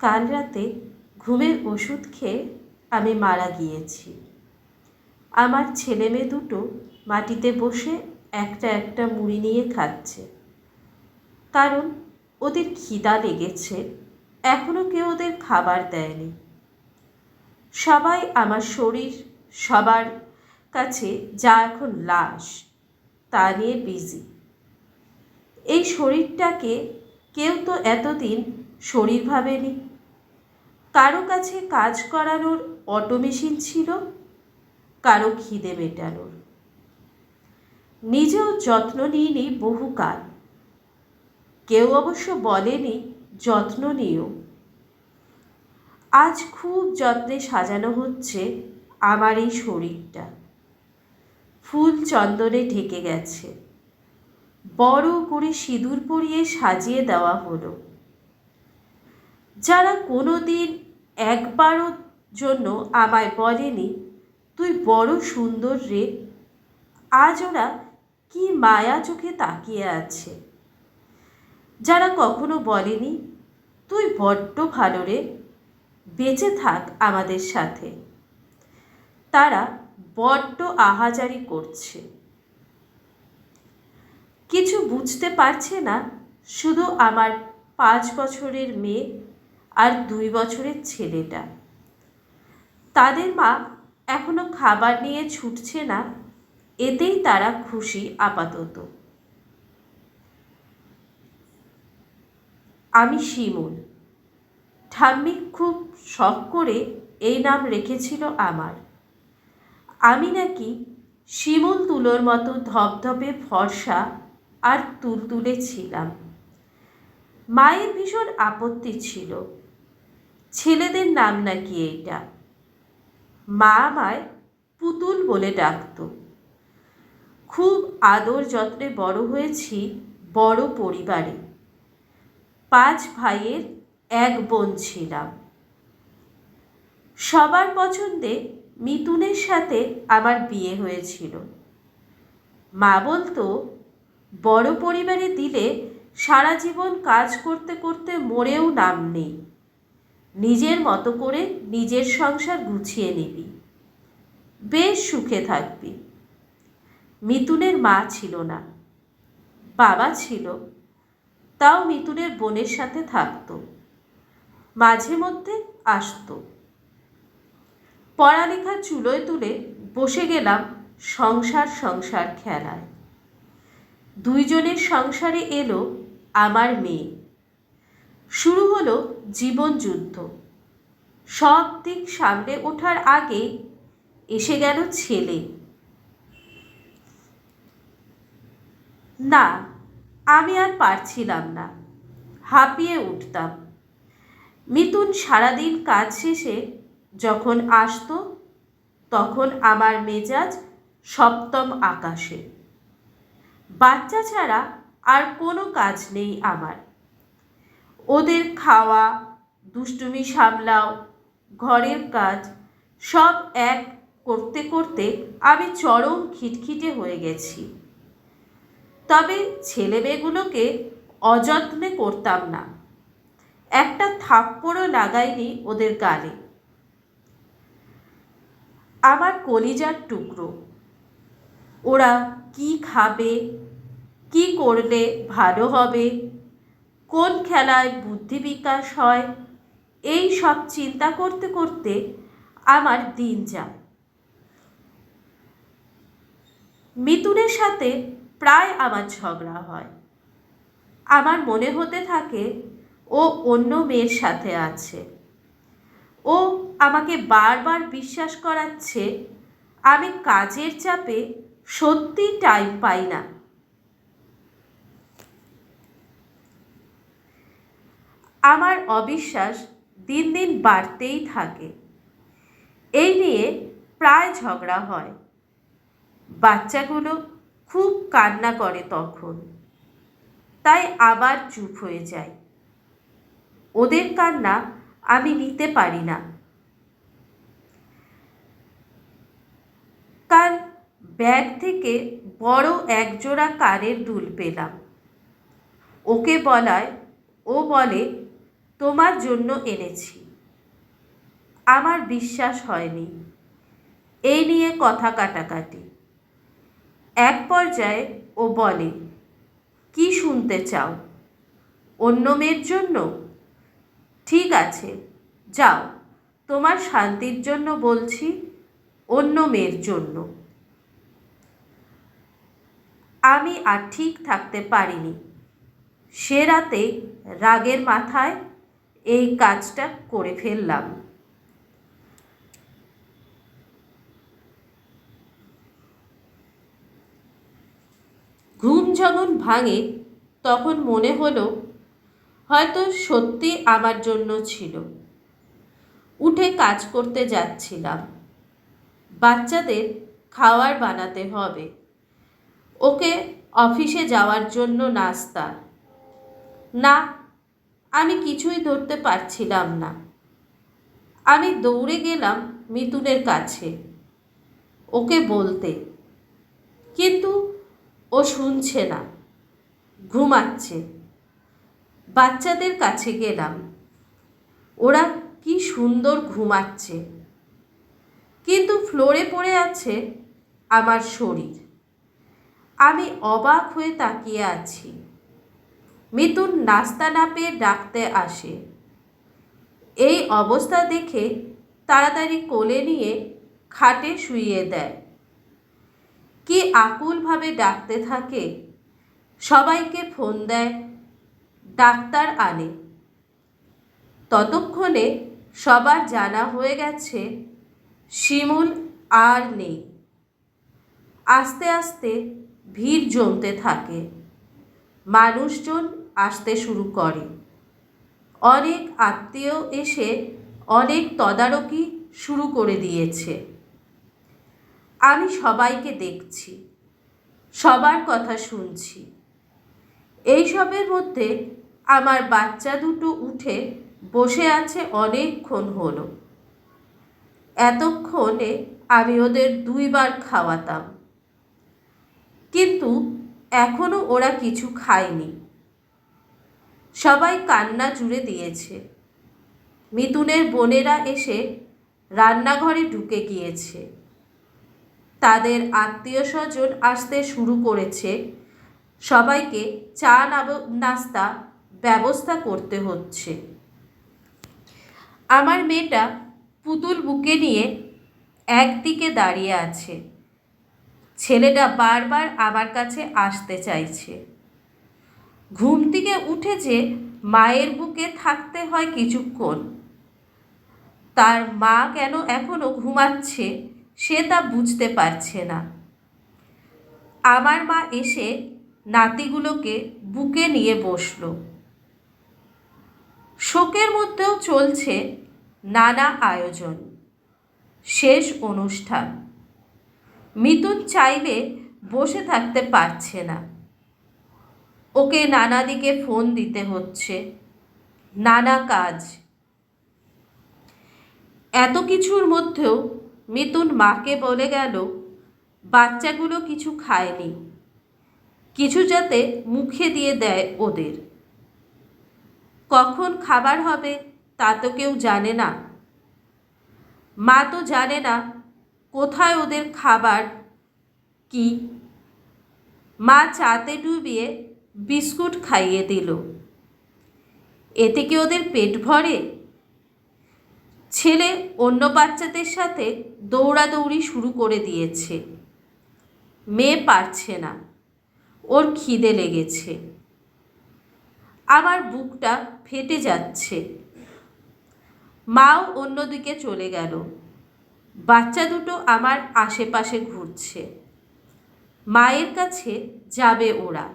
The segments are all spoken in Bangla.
কাল রাতে ঘুমের ওষুধ খেয়ে আমি মারা গিয়েছি। আমার ছেলে মেয়ে দুটো মাটিতে বসে একটা একটা মুড়ি নিয়ে খাচ্ছে। কারণ ওদের খিদা লেগেছে এখনও কেউ ওদের খাবার দেয়নি। সবাই আমার শরীর, সবার কাছে যা এখন লাশ, তা নিয়ে বিজি এই শরীরটাকে কেউ তো এতদিন শরীর ভাবেনি কারও কাছে কাজ করানোর অটো মেশিন ছিল, কারও খিদে মেটানোর। নিজেও যত্ন নিইনি বহুকাল। কেউ অবশ্য বলেনি যত্ন নিও। আজ খুব যত্নে সাজানো হচ্ছে আমার এই শরীরটা। ফুল চন্দনে ঢেকে গেছে। বড় করে সিঁদুর পরিয়ে সাজিয়ে দেওয়া হলো। যারা কোনো দিন একবারও জন্য আমায় বলেনি, তুই বড় সুন্দর রে। আজ ওরা কি মায়া চোখে তাকিয়ে আছে। যারা কখনো বলেনি, তুই বড্ড ভালো রে। বেঁচে থাক আমাদের সাথে। তারা বড্ড আহাজারি করছে। কিছু বুঝতে পারছে না, শুধু আমার পাঁচ বছরের মেয়ে আর দুই বছরের ছেলেটা। তাদের মা এখনও খাবার নিয়ে ছুটছে না, এতেই তারা খুশি আপাতত। আমি শিমুল। ঠাম্মি খুব শখ করে এই নাম রেখেছিল আমার। আমি নাকি শিমুল তুলোর মতো ধপধপে ফর্সা আর তুলতুলে ছিলাম। মায়ের ভীষণ আপত্তি ছিল। ছেলেদের নাম নাকি এইটা? মা আমায় পুতুল বলে ডাকত। খুব আদর যত্নে বড় হয়েছি বড় পরিবারে। পাঁচ ভাইয়ের এক বোন ছিলাম। সবার পছন্দে মিতুনের সাথে আমার বিয়ে হয়েছিল। মা বলতো, বড় পরিবারে দিলে সারা জীবন কাজ করতে করতে মরেও নাম নেই। নিজের মতো করে নিজের সংসার গুছিয়ে নিবি। বেশ সুখে থাকবি। মিতুনের মা ছিল না। বাবা ছিল। তাও মিতুনের বোনের সাথে থাকতো। মাঝে মধ্যে আসতো। পড়ালেখা চুলোয় তুলে বসে গেলাম সংসার সংসার খেলায়। দুইজনের সংসারে এলো আমার মেয়ে। শুরু হলো জীবন যুদ্ধ। সব দিক সামলে ওঠার আগে এসে গেল ছেলে। না, আমি আর পারছিলাম না। হাঁপিয়ে উঠতাম। মিতুন সারাদিন কাজ শেষে যখন আসতো, তখন আমার মেজাজ সপ্তম আকাশে। বাচ্চা ছাড়া আর কোনো কাজ নেই আমার। ওদের খাওয়া, দুষ্টুমি সামলাও, ঘরের কাজ, সব এক করতে করতে আমি চরম খিটখিটে হয়ে গেছি। তবে ছেলে মেয়েগুলোকে অযত্নে করতাম না। একটা থাপ্পড়ও লাগাইনি ওদের গালে। আমার কলিজার টুকরো। ওরা কি খাবে, কি করলে ভালো হবে? কোন খেলায় বুদ্ধি বিকাশ হয়? এই সব চিন্তা করতে করতে আমার দিন যায়। মিতুনের সাথে প্রায় আমার ঝগড়া হয়। আমার মনে হতে থাকে ও অন্য মেয়ের সাথে আছে। ও আমাকে বারবার বিশ্বাস করাচ্ছে আমি কাজের চাপে সত্যি টাইম পাই না। আমার অবিশ্বাস দিন দিন বাড়তেই থাকে। এই নিয়ে প্রায় ঝগড়া হয়। বাচ্চাগুলো খুব কান্না করে তখন। তাই আবার চুপ হয়ে যায়। ওদের কান্না আমি নিতে পারি না। কাল ব্যাগ থেকে বড় একজোড়া কানের দুল পেলাম। ওকে বলায়, ও বলে তোমার জন্য এনেছি। আমার বিশ্বাস হয়নি। এই নিয়ে কথা কাটাকাটি। এক পর্যায়ে ও বলে, কি শুনতে চাও? অন্য মেয়ের জন্য? ঠিক আছে, যাও, তোমার শান্তির জন্য বলছি, অন্য মেয়ের জন্য। আমি আর ঠিক থাকতে পারিনি। সে রাতে রাগের মাথায় এই কাজটা করে ফেললাম। ঘুম যখন ভাঙে, তখন মনে হলো, হয়তো সত্যি আমার জন্য ছিল। উঠে কাজ করতে যাচ্ছিলাম। বাচ্চাদের খাওয়ার বানাতে হবে। ওকে অফিসে যাওয়ার জন্য নাস্তা। না আমি কিছুই ধরতে পারছিলাম না। আমি দৌড়ে গেলাম মিতুনের কাছে। ওকে বলতে, কিন্তু ও শুনছে না, ঘুমাচ্ছে। বাচ্চাদের কাছে গেলাম। ওরা কি সুন্দর ঘুমাচ্ছে, কিন্তু ফ্লোরে পড়ে আছে আমার শরীর। আমি অবাক হয়ে তাকিয়ে আছি। মিতুন নাস্তা না পেয়ে ডাকতে আসে। এই অবস্থা দেখে তাড়াতাড়ি কোলে নিয়ে খাটে শুইয়ে দেয়। কি আকুলভাবে ডাকতে থাকে। সবাইকে ফোন দেয়, ডাক্তার আনে। ততক্ষণে সবার জানা হয়ে গেছে, শিমুল আর নেই। আস্তে আস্তে ভিড় জমতে থাকে। মানুষজন আসতে শুরু করে। অনেক আত্মীয় এসে অনেক তদারকি শুরু করে দিয়েছে। আমি সবাইকে দেখছি, সবার কথা শুনছি। এইসবের মধ্যে আমার বাচ্চা দুটো উঠে বসে আছে অনেকক্ষণ হলো। এতক্ষণে আমি ওদের দুইবার খাওয়াতাম। কিন্তু এখনও ওরা কিছু খায়নি। সবাই কান্না জুড়ে দিয়েছে। মিতুনের বোনেরা এসে রান্নাঘরে ঢুকে গিয়েছে। তাদের আত্মীয় স্বজন আসতে শুরু করেছে। সবাইকে চা নাস্তা ব্যবস্থা করতে হচ্ছে। আমার মেয়েটা পুতুল বুকে নিয়ে একদিকে দাঁড়িয়ে আছে। ছেলেটা বারবার আমার কাছে আসতে চাইছে। ঘুম থেকে উঠে যে মায়ের বুকে থাকতে হয় কিছুক্ষণ, তার মা কেন এখনও ঘুমাচ্ছে সে তা বুঝতে পারছে না। আমার মা এসে নাতিগুলোকে বুকে নিয়ে বসল। শোকের মধ্যেও চলছে নানা আয়োজন, শেষ অনুষ্ঠান। মিতুন চাইলে বসে থাকতে পারছে না। ওকে নানা দিকে ফোন দিতে হচ্ছে। নানা কাজ। এত কিছুর মধ্যেও মিতুন মাকে বলে গেল, বাচ্চাগুলো কিছু খায়নি। কিছু যাতে মুখে দিয়ে দেয় ওদের। কখন খাবার হবে তা তো কেউ জানে না। মা তো জানে না কোথায় ওদের খাবার? কি? মা চাতে ডুবিয়ে বিস্কুট খাইয়ে দিল। এতে কি ওদের পেট ভরে? ছেলে অন্য বাচ্চাদের সাথে দৌড়াদৌড়ি শুরু করে দিয়েছে। মেয়ে পারছে না। ওর খিদে লেগেছে। আমার বুকটা ফেটে যাচ্ছে। মাও অন্যদিকে চলে গেল। বাচ্চা দুটো আমার আশেপাশে ঘুরছে। মায়ের কাছে যাবে ওরা।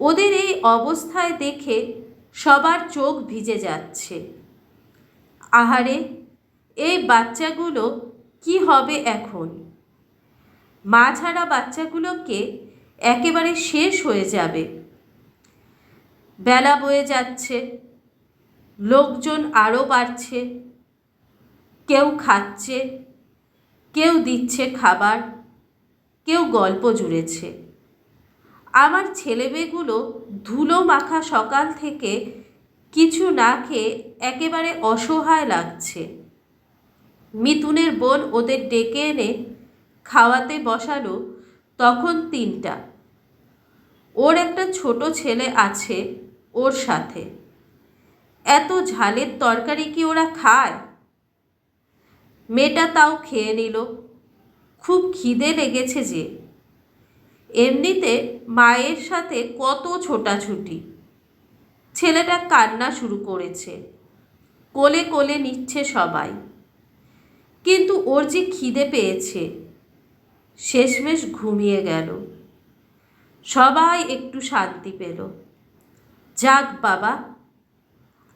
ওদের এই অবস্থায় দেখে সবার চোখ ভিজে যাচ্ছে। আহারে, এই বাচ্চাগুলো কি হবে এখন? মা ছাড়া বাচ্চাগুলোকে একেবারে শেষ হয়ে যাবে। বেলা বয়ে যাচ্ছে, লোকজন আরও বাড়ছে। কেউ খাচ্ছে, কেউ দিচ্ছে খাবার, কেউ গল্প জুড়েছে। আমার ছেলেমেয়েগুলো ধুলো মাখা সকাল থেকে কিছু না খেয়ে একেবারে অসহায় লাগছে। মিথুনের বোন ওদের ডেকে এনে খাওয়াতে বসালো তখন তিনটা। ওর একটা ছোট ছেলে আছে ওর সাথে। এত ঝালের তরকারি কি ওরা খায়? মেয়েটা তাও খেয়ে নিল। খুব খিদে লেগেছে যে। এমনিতে মায়ের সাথে কত ছোটাছুটি। ছেলেটা কান্না শুরু করেছে। কোলে কোলে নিচ্ছে সবাই। কিন্তু ওর যে খিদে পেয়েছে, শেষমেশ ঘুমিয়ে গেল। সবাই একটু শান্তি পেল। যাক বাবা,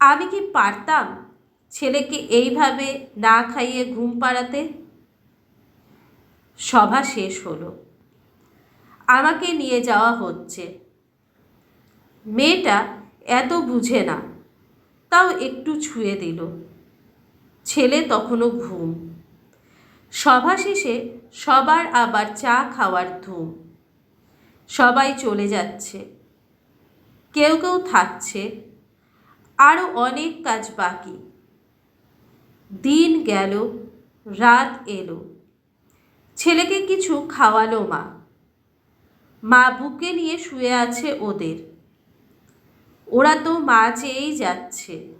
আমি কি পারতাম? ছেলেকে এইভাবে না খাইয়ে ঘুম পাড়াতে সভা শেষ হলো। আমাকে নিয়ে যাওয়া হচ্ছে। মেয়েটা এত বুঝে না, তাও একটু ছুঁয়ে দিল। ছেলে তখনও ঘুম। সভা শেষে সবার আবার চা খাওয়ার ধুম। সবাই চলে যাচ্ছে। কেউ কেউ থাকছে। আরও অনেক কাজ বাকি। দিন গেল, রাত এলো। ছেলেকে কিছু খাওয়ালো মা। মা বুকে নিয়ে শুয়ে আছে ওদের। ওরা তো মা চেয়েই যাচ্ছে।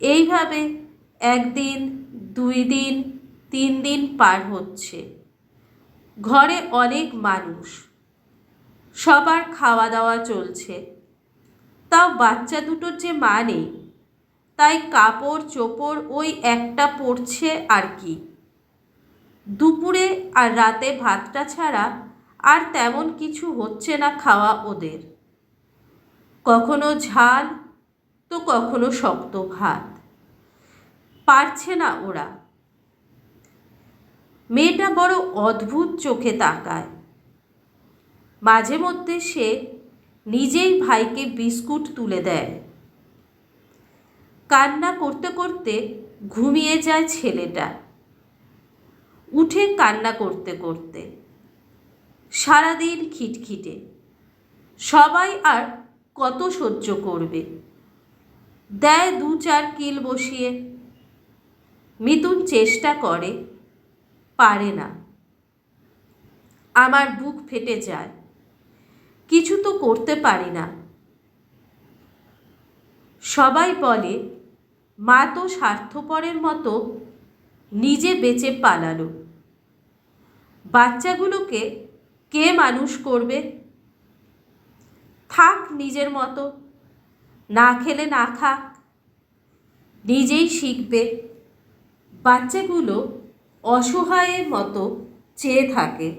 এইভাবে একদিন, দুই দিন, তিন দিন পার হচ্ছে। ঘরে অনেক মানুষ। সবার খাওয়া দাওয়া চলছে। তাও বাচ্চা দুটোর যে মা নেই। তাই কাপড় চোপড় ওই একটা পড়ছে আর কি। দুপুরে আর রাতে ভাতটা ছাড়া আর তেমন কিছু হচ্ছে না খাওয়া ওদের। কখনো ঝাল, তো কখনো শক্ত ভাত। পারছে না ওরা। মেয়েটা বড় অদ্ভুত চোখে তাকায়। মাঝে মধ্যে সে নিজেই ভাইকে বিস্কুট তুলে দেয়। কান্না করতে করতে ঘুমিয়ে যায় ছেলেটা। উঠে কান্না করতে করতে। সারাদিন খিটখিটে। সবাই আর কত সহ্য করবে? দেয় দু চার কিল বসিয়ে। মিতুন চেষ্টা করে, পারে না। আমার বুক ফেটে যায়। কিছু তো করতে পারি না। সবাই বলে মা তো স্বার্থপরের মতো নিজে বেঁচে পালালো। বাচ্চাগুলোকে কে মানুষ করবে? থাক নিজের মতো, না খেলে না খাক, নিজেই শিখবে। বাচ্চাগুলো অসহায়ের মতো চেয়ে থাকে।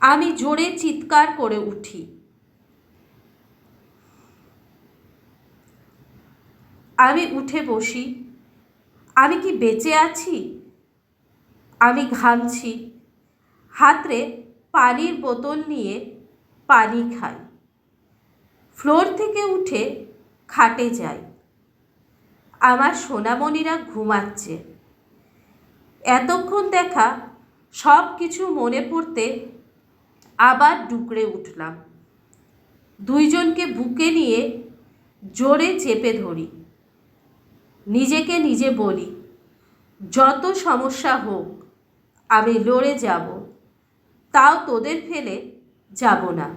আমি জোরে চিৎকার করে উঠি। আমি উঠে বসি। আমি কি বেঁচে আছি? আমি ঘামছি। হাতরে পানির বোতল নিয়ে পানি খাই। ফ্লোর থেকে উঠে খাটে যাই। আমার সোনামণিরা ঘুমাচ্ছে। এতক্ষণ দেখা সব কিছু মনে পড়তে আবার ডুকরে উঠলাম। দুইজনকে বুকে নিয়ে জোরে চেপে ধরি। নিজেকে নিজে বলি, যত সমস্যা হোক, আমি লড়ে যাব, তাও তোদের ফেলে যাব না।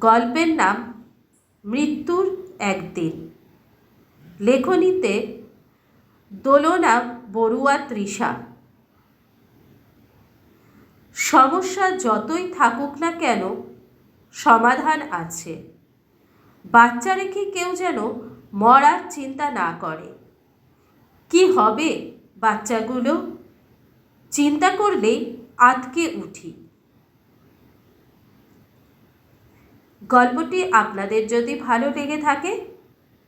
গল্পের নাম, মৃত্যুর একদিন। লেখনীতে, দোলনা বড়ুয়া তৃষা। সমস্যা যতই থাকুক না কেন, সমাধান আছে। বাচ্চা রেখে কেউ যেন মরার চিন্তা না করে? কি হবে বাচ্চাগুলো? চিন্তা করলেই আতকে উঠি। গল্পটি আপনাদের যদি ভালো লেগে থাকে,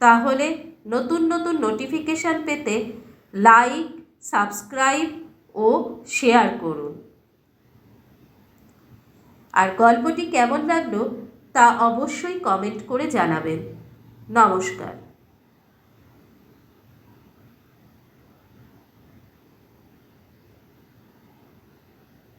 তাহলে নতুন নতুন নোটিফিকেশান পেতে লাইক সাবস্ক্রাইব ও শেয়ার করুন। আর গল্পটি কেমন লাগল তা অবশ্যই কমেন্ট করে জানাবেন। নমস্কার।